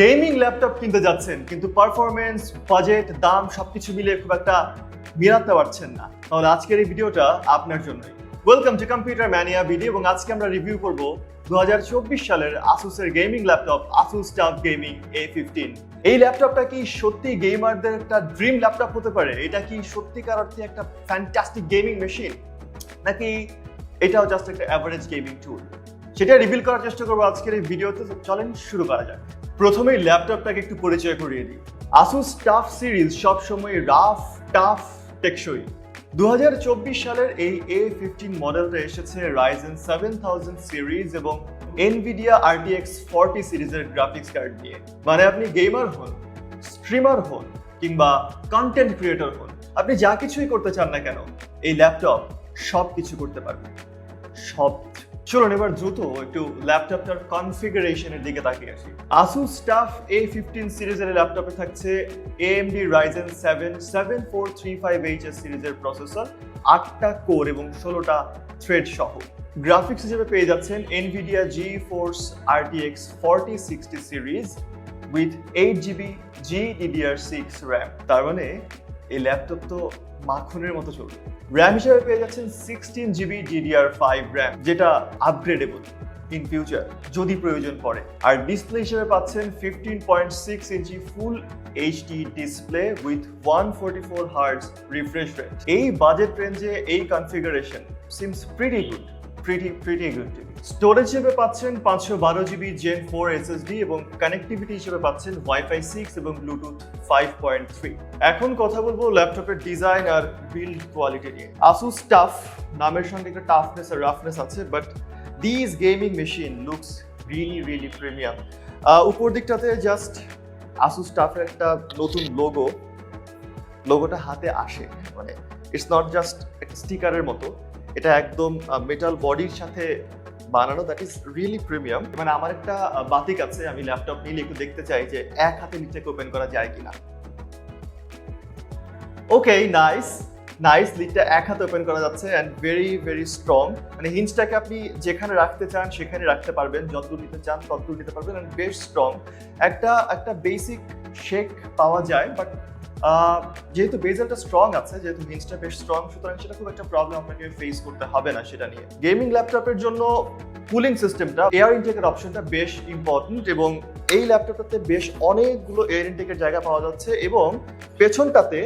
Gaming laptop কিনতে যাচ্ছেন, কিন্তু পারফরমেন্স বাজেট দাম সবকিছু মিলিয়ে খুব একটা মিলাতে পারছেন না। তাহলে আজকের এই ভিডিওটা আপনার জন্যই। Welcome to computer mania video এবং আজকে আমরা রিভিউ করব দুই হাজার চব্বিশ সালের আসুসের gaming laptop Asus TUF gaming A fifteen এই ল্যাপটপটা কি সত্যি গেমারদের একটা ড্রিম ল্যাপটপ হতে পারে? এটা কি সত্যিকার অর্থে একটা ফ্যান্টাস্টিক গেমিং মেশিন নাকি এটাও জাস্ট একটা অ্যাভারেজ গেমিং টুল সেটা রিভিল করার চেষ্টা করব আজকের এই ভিডিওতে। চলেন শুরু করা যাক। প্রথমেই ল্যাপটপটাকে একটু পরিচয় করিয়ে দিই। আসুস টাফ সিরিজ সবসময় রাফ টাফ টেকসই দুহাজার চব্বিশ সালের এই এ ফিফটিন মডেলটা এসেছে রাইজেন সেভেন থাউজেন্ড সিরিজ এবং এনভিডিয়া আরটিএক্স ফর্টি সিরিজের গ্রাফিক্স কার্ড নিয়ে। মানে আপনি গেমার হন স্ট্রিমার হন কিংবা কন্টেন্ট ক্রিয়েটর হন, আপনি যা কিছুই করতে চান না কেন, এই ল্যাপটপ সব কিছু করতে পারবেন। সব। চলুন এবার দ্রুত একটু ল্যাপটপটার কনফিগারেশনের দিকে তাকিয়ে আসি। আসুস স্টাফ এ ফিফটিন সিরিজের ল্যাপটপে থাকছে AMD Ryzen seven seven four three five H S সিরিজের প্রসেসর আটটা কোর এবং ষোলোটা থ্রেড সহ। গ্রাফিক্স হিসেবে পেয়ে যাচ্ছেন Nvidia GeForce RTX forty sixty series with eight GB G DDR six RAM তার মানে এই ল্যাপটপ তো মাখনের মতো চলবে। র্যাম হিসেবে পেয়ে যাচ্ছেন sixteen GB DDR five RAM যেটা আপগ্রেডেবল ইন ফিউচার যদি প্রয়োজন পড়ে। আর ডিসপ্লে হিসেবে পাচ্ছেন fifteen point six inch full HD display with one forty four hertz refresh rate এই বাজেট রেঞ্জে এই configuration seems pretty good pretty pretty good storage হিসেবে পাচ্ছেন পাঁচশো বারো জিবি জেন ফোর এসএসডি এবং কানেক্টিভিটি হিসেবে পাচ্ছেন ওয়াইফাই সিক্স এবং ব্লুটুথ ফাইভ পয়েন্ট থ্রি এখন কথা বলব ল্যাপটপের ডিজাইন আর বিল্ড কোয়ালিটি নিয়ে। আসুস টাফ নামের সঙ্গে একটা টাফনেস আর রাফনেস আছে but this gaming machine looks really really premium উপর দিকটাতে জাস্ট আসুস টাফের একটা নতুন লোগো লোগোটা হাতে আসে মানে ইটস নট জাস্ট একটা স্টিকারের মতো। এটা একদম মেটাল বডির সাথে বানানো দ্যাট ইজ রিয়েলি প্রিমিয়াম মানে আমার একটা বাতিক আছে, আমি ল্যাপটপ নিলে একটু দেখতে চাই যে এক হাতে নিচে ওপেন করা যায় কিনা। ওকে নাইস নাইস লিডটা এক হাতে ওপেন করা যাচ্ছে অ্যান্ড ভেরি ভেরি স্ট্রং মানে হিঞ্চটাকে আপনি যেখানে রাখতে চান, সেখানে রাখতে পারবেন। যতদূর নিতে চান, ততদূর নিতে পারবেন অ্যান্ড বেশ স্ট্রং একটা একটা বেসিক শেক পাওয়া যায় বাট যেহেতু বেজেলটা স্ট্রং আছে, যেহেতু হিন্সটা বেশ স্ট্রং সুতরাং সেটা খুব একটা প্রবলেম আপনাকে ফেস করতে হবে না সেটা নিয়ে। গেমিং ল্যাপটপের জন্য কুলিং সিস্টেমটা এয়ার ইনটেকের অপশনটা বেশ ইম্পর্টেন্ট এবং এই ল্যাপটপটাতে বেশ অনেকগুলো এয়ার ইনটেকের জায়গা পাওয়া যাচ্ছে এবং পেছনটাতে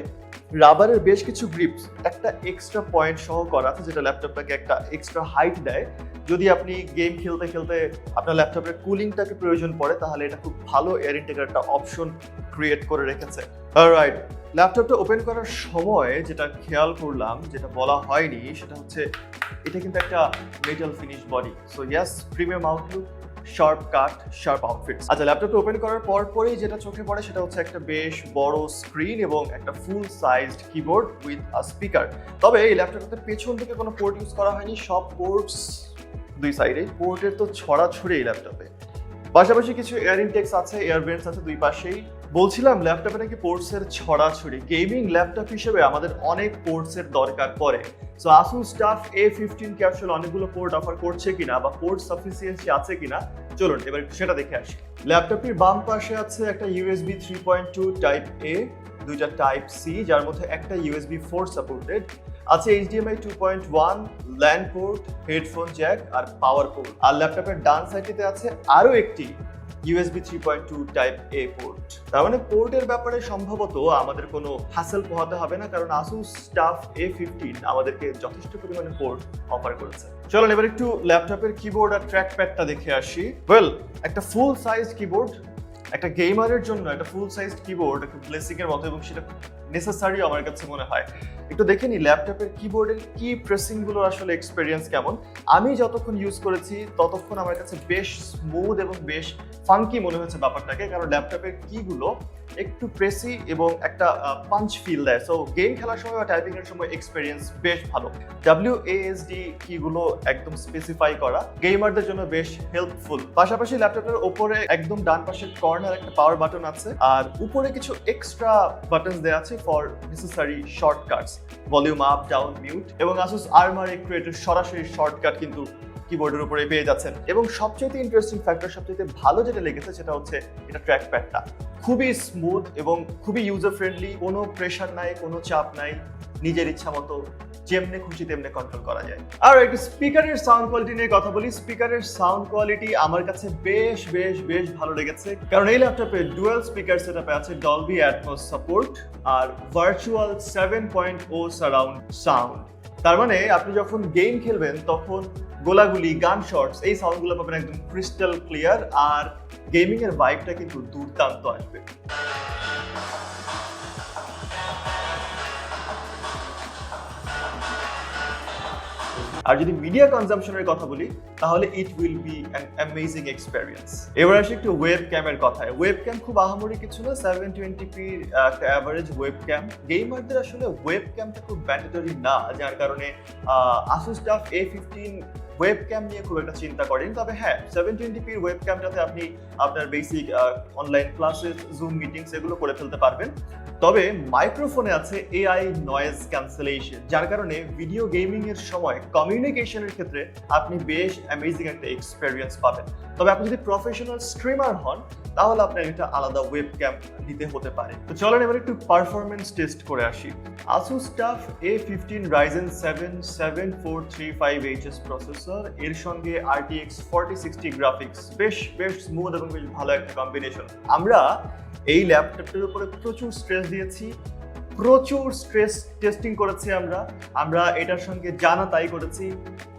রাবারের বেশ কিছু গ্রিপস একটা এক্সট্রা পয়েন্ট সহ করা আছে, যেটা ল্যাপটপটাকে একটা এক্সট্রা হাইট দেয়। যদি আপনি গেম খেলতে খেলতে আপনার ল্যাপটপের কুলিংটাকে প্রয়োজন পড়ে, তাহলে এটা খুব ভালো এয়ার ইনটেকের একটা অপশন ক্রিয়েট করে রেখেছে। রাইট ল্যাপটপটা ওপেন করার সময় যেটা খেয়াল করলাম, যেটা বলা হয়নি, সেটা হচ্ছে এটা কিন্তু একটা metal finish body so yes premium outlook sharp cut sharp outfits আচ্ছা ল্যাপটপটা ওপেন করার পর পরেই যেটা চোখে পড়ে সেটা হচ্ছে একটা বেশ বড় স্ক্রিন এবং একটা full sized keyboard with a speaker তবে এই ল্যাপটপটাতে পেছন থেকে কোনো পোর্ট ইউজ করা হয়নি, সব পোর্টস দুই সাইডে পোর্টের তো ছড়াছড়ি এই ল্যাপটপে পাশাপাশি কিছু এয়ার ইনটেক্স আছে এয়ার বেন্টস আছে দুই পাশেই। বলছিলাম ল্যাপটপে নাকি পোর্টসের ছড়াছড়ি। গেমিং ল্যাপটপ হিসেবে আমাদের অনেক পোর্টসের দরকার পড়ে। So Asus TUF A fifteen কে আসলে অনেকগুলো পোর্ট অফার করছে কিনা বা পোর্ট সাফিসিয়েন্সি আছে কিনা, চলুন এবার সেটা দেখে আসি। ল্যাপটপটির বাম পাশে আছে একটা USB three point two type A দুইটা টাইপ সি যার মধ্যে একটা ইউএসবি ফোর সাপোর্টেড আছে HDMI two point one LAN port headphone jack আর পাওয়ার পোর্ট আর ল্যাপটপের ডান সাইডেতে আছে আরও একটি USB three point two type A port তার মানে পোর্টের ব্যাপারে সম্ভবত আমাদের কোনো হাসেল পোহাতে হবে না, কারণ আসুস স্টাফ এ ফিফটিন আমাদেরকে যথেষ্ট পরিমাণে পোর্ট অফার করেছে। চলুন এবার একটু ল্যাপটপের কিবোর্ড আর ট্র্যাক প্যাডটা দেখে আসি। ওয়েল একটা ফুল সাইজ কিবোর্ড একটা গেমারের জন্য একটা ফুল সাইজ কিবোর্ড ব্লেসিং এর মতো এবং সেটা নেসেসারি আমার কাছে মনে হয়। একটু দেখে নি ল্যাপটপের কিবোর্ডের কি প্রেসিংগুলো আসলে এক্সপেরিয়েন্স কেমন। আমি যতক্ষণ ইউজ করেছি, ততক্ষণ আমার কাছে বেশ স্মুথ এবং বেশ ফাঙ্কি মনে হয়েছে ব্যাপারটাকে। কারণ ল্যাপটপের কিগুলো একটু প্রেসি এবং একটা পাঞ্চ ফিল দেয়। সো গেম খেলার সময় বা টাইপিং এর সময় এক্সপেরিয়েন্স বেশ ভালো। ডাব্লিউ এএসডি কিগুলো একদম স্পেসিফাই করা। গেমারদের জন্য বেশ হেল্পফুল পাশাপাশি ল্যাপটপের ওপরে একদম ডান পাশের কর্নার একটা পাওয়ার বাটন আছে। আর উপরে কিছু এক্সট্রা বাটন দেওয়া আছে for necessary shortcuts volume up down mute এবং আসুস আর্মার ক্রিয়েটের সরাসরি শর্টকাট কিন্তু কিবোর্ডের উপরে পেয়ে যাচ্ছেন। এবং সবচেয়ে ইন্টারেস্টিং ফ্যাক্টর সবচেয়ে ভালো যেটা লেগেছে সেটা হচ্ছে এটা ট্র্যাক প্যাডটা খুবই স্মুথ এবং খুবই ইউজার ফ্রেন্ডলি কোনো প্রেশার নাই, কোনো চাপ নাই, নিজের ইচ্ছা মতো যেমনে খুশি তেমনে কন্ট্রোল করা যায়। আর একটু স্পিকারের সাউন্ড কোয়ালিটি নিয়ে কথা বলি। স্পিকারের সাউন্ড কোয়ালিটি আমার কাছে বেশ বেশ বেশ ভালো লেগেছে। কারণ এই ল্যাপটপে ডুয়াল স্পিকার সেটআপে আছে ডলবি অ্যাটমস সাপোর্ট আর ভার্চুয়াল সেভেন পয়েন্ট ও সারাউন্ড সাউন্ড তার মানে আপনি যখন গেম খেলবেন, তখন গোলাগুলি, গান শর্টস এই সাউন্ডগুলো পাবেন একদম ক্রিস্টাল ক্লিয়ার আর গেমিংয়ের ভাইবটা কিন্তু দুর্দান্ত আসবে। আর যদি মিডিয়া কনজামশনের কথা বলি, তাহলে it will be an amazing experience এবার আসি একটু ওয়েব ক্যামের কথায়। ওয়েব ক্যাম খুব আহামরি কিছু না সেভেন টোয়েন্টি পি একটা অ্যাভারেজ ওয়েব ক্যাম গেমারদের আসলে ওয়েব ক্যামটা খুব ম্যান্ডেটরি না, যার কারণে Asus TUF A fifteen web cam নিয়ে খুব একটা চিন্তা করেন। তবে হ্যাঁ সেভেন টোয়েন্টি পির ওয়েব ক্যামটাতে আপনি আপনার basic online classes Zoom meetings এগুলো করে ফেলতে পারবেন। তবে মাইক্রোফোনে আছে এআই নয়েজ ক্যান্সেলেশন যার কারণে ভিডিও গেমিং এর সময় কমিউনিকেশনের ক্ষেত্রে আপনি বেশ অ্যামেজিং একটা এক্সপেরিয়েন্স পাবেন। তবে আপনি যদি প্রফেশনাল স্ট্রিমার হন, তাহলে আপনার একটা আলাদা ওয়েব ক্যাম্প নিতে হতে পারে। তো চলেন এবার একটু পারফরমেন্স টেস্ট করে আসি। Asus TUF A fifteen Ryzen seven seven four three five HS processor. এর সঙ্গে ফর্টি সিক্সটি গ্রাফিক্স বেশ বেশ স্মুথ এবং বেশ ভালো একটা কম্বিনেশন আমরা এই ল্যাপটপটার উপরে প্রচুর স্ট্রেস দিয়েছি, প্রচুর স্ট্রেস টেস্টিং করেছি আমরা। আমরা এটার সঙ্গে জানা তাই করেছি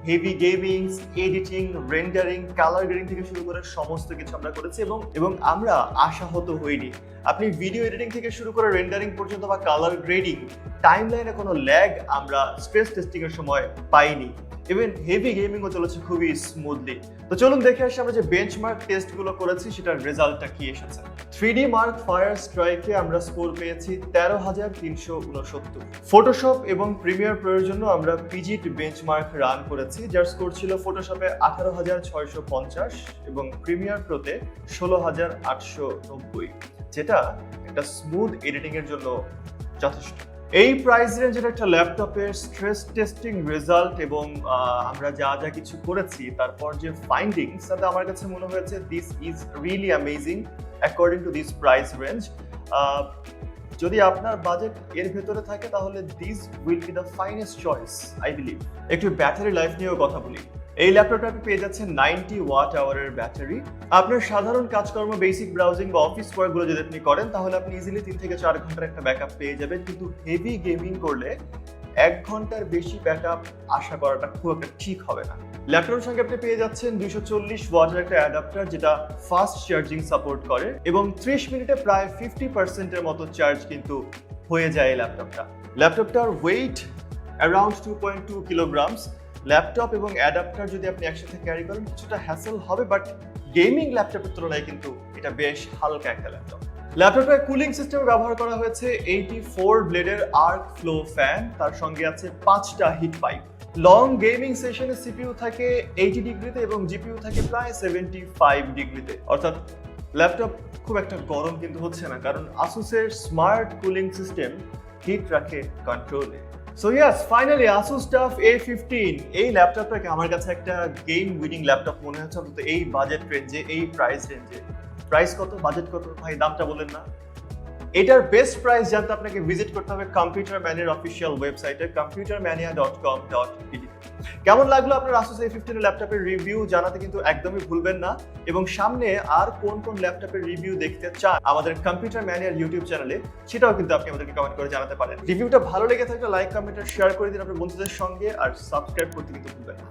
heavy gaming editing rendering colour grading থেকে শুরু করে সমস্ত কিছু আমরা করেছি এবং এবং আমরা আশাহত হইনি। আপনি ভিডিও এডিটিং থেকে শুরু করে রেন্ডারিং পর্যন্ত বা কালার গ্রেডিং টাইম লাইনে কোনো ল্যাগ আমরা স্ট্রেস টেস্টিং এর সময় পাইনি। ইভেন হেভি গেমিংও চলেছে খুবই স্মুথলি তো চলুন দেখে আসি আমরা যে বেঞ্চমার্ক টেস্টগুলো করেছি, সেটার রেজাল্টটা কি এসেছে। থ্রি ডি মার্ক ফায়ার স্ট্রাইকে আমরা স্কোর পেয়েছি তেরো হাজার তিনশো উনসত্তর। ফটোশপ এবং প্রিমিয়ার প্রয়োর জন্য আমরা পিজিট বেঞ্চমার্ক রান করেছি, যার স্কোর ছিল ফটোশপে আঠারো হাজার ছয়শো পঞ্চাশ এবং প্রিমিয়ার প্রোতে ষোলো হাজার আটশো নব্বই। যেটা একটা স্মুথ এডিটিংয়ের জন্য যথেষ্ট। এই প্রাইস রেঞ্জের একটা ল্যাপটপের স্ট্রেস টেস্টিং রেজাল্ট এবং আমরা যা যা কিছু করেছি, তারপর যে ফাইন্ডিংস তাতে আমার কাছে মনে হয়েছে this is really amazing according to this price range যদি আপনার বাজেট এর ভেতরে থাকে, তাহলে this will be the finest choice I believe একটু ব্যাটারি লাইফ নিয়েও কথা বলি। এই ল্যাপটপটা আপনি পেয়ে যাচ্ছেন নাইনটি ওয়াট আওয়ারের ব্যাটারি। আপনার সাধারণ কাজকর্ম বেসিক ব্রাউজিং বা অফিস ওয়ার্কগুলো যদি আপনি করেন, তাহলে আপনি ইজিলি তিন থেকে চার ঘণ্টার একটা ব্যাকআপ পেয়ে যাবেন। কিন্তু হেভি গেমিং করলে এক ঘণ্টার বেশি ব্যাকআপ আশা করাটা খুব একটা ঠিক হবে না। ল্যাপটপের সঙ্গে আপনি পেয়ে যাচ্ছেন দুইশো চল্লিশ ওয়াটের একটা অ্যাডাপ্টার যেটা ফাস্ট চার্জিং সাপোর্ট করে এবং ত্রিশ মিনিটে প্রায় ফিফটি পার্সেন্টের মতো চার্জ কিন্তু হয়ে যায় এই ল্যাপটপটা। ল্যাপটপটার weight around two point two kilograms laptop এবং অ্যাডাপ্টার যদি আপনি একসাথে ক্যারি করেন, কিছুটা হ্যাসেল হবে বাট গেমিং ল্যাপটপের তুলনায় কিন্তু এটা বেশ হালকা একটা ল্যাপটপ ল্যাপটপের কুলিং সিস্টেম ব্যবহার করা হয়েছে এইটি ফোর ব্লেডের আর্ক ফ্লো ফ্যান তার সঙ্গে আছে পাঁচটা হিট পাইপ লং গেমিং সেশনে সিপিইউ থাকে এইটি ডিগ্রিতে এবং জিপিইউ থাকে প্রায় সেভেন্টি ফাইভ ডিগ্রিতে। অর্থাৎ ল্যাপটপ খুব একটা গরম কিন্তু হচ্ছে না, কারণ আসুসের স্মার্ট কুলিং সিস্টেম হিট রাখে কন্ট্রোলে so yes finally Asus TUF A fifteen এই ল্যাপটপটাকে আমার কাছে একটা গেম উইনিং ল্যাপটপ মনে হচ্ছে, অন্তত এই বাজেট রেঞ্জে এই প্রাইস রেঞ্জে প্রাইস কত বাজেট কত, ভাই, দামটা বলেন না। এটার বেস্ট প্রাইস জানতে আপনাকে ভিজিট করতে হবে কম্পিউটার ম্যানের অফিসিয়াল ওয়েবসাইটে computer mania dot com dot কেমন লাগল আপনার আসুস এই ফিফটিন ল্যাপটপের রিভিউ জানাতে কিন্তু একদমই ভুলবেন না। এবং সামনে আর কোন কোন ল্যাপটপের রিভিউ দেখতে চান আমাদের কম্পিউটার ম্যানিয়ার ইউটিউব চ্যানেলে সেটাও কিন্তু আপনি আমাদেরকে কমেন্ট করে জানাতে পারেন। রিভিউটা ভালো লেগে থাকলে লাইক কমেন্ট আর শেয়ার করে দিন আপনার বন্ধুদের সঙ্গে, আর সাবস্ক্রাইব করতে কিন্তু ভুলবেন না।